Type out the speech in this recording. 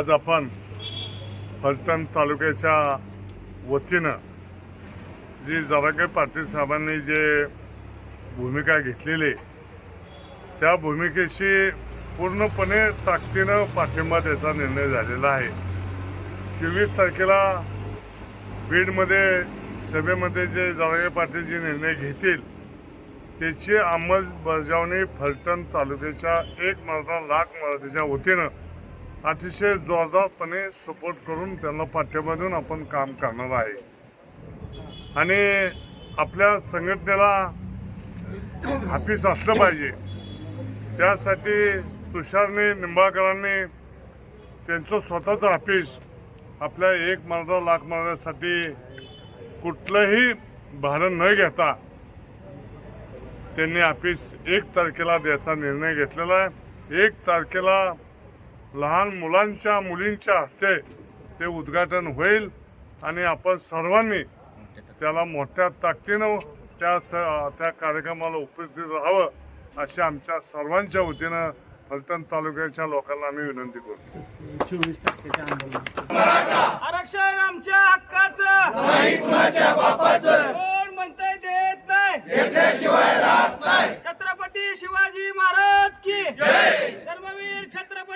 आज आपण फलटण तालुक्याच्या वतीनं जी जरागे पाटील साहेबांनी जे भूमिका घेतलेली त्या भूमिकेशी पूर्णपणे ताकदीनं पाठिंबा द्यायचा निर्णय झालेला आहे. चोवीस तारखेला बीडमध्ये सभेमध्ये जे जरागे पाटील जे निर्णय घेतील त्याची अंमलबजावणी फलटण तालुक्याच्या एक मराठा लाख मराठीच्या वतीनं अतिशय जोरदारपणे सपोर्ट करून त्यांना पाठिंबा देऊन आपण काम करणार आहे. आणि आपल्या संघटनेला हाफीस असलं पाहिजे. त्यासाठी तुषारने निंबाळकरांनी त्यांचं स्वतःचं हाफीस आपल्या एक मराठा लाख मराठ्यासाठी कुठलंही भाडं न घेता त्यांनी ऑफिस एक तारखेला द्यायचा निर्णय घेतलेला आहे. एक तारखेला लहान मुलांच्या मुलींच्या हस्ते ते उद्घाटन होईल आणि आपण सर्वांनी त्याला मोठ्या ताकदीनं त्या स त्या कार्यक्रमाला उपस्थित राहावं अशी आमच्या सर्वांच्या वतीनं फलटण तालुक्याच्या लोकांना आम्ही विनंती करतो. चोवीस आंदोलन आरक्षण आमच्या हक्काचं. नाही कुणाच्या बापाचं कोण म्हणतंय देत नाही? छत्रपती शिवाजी महाराज की जय!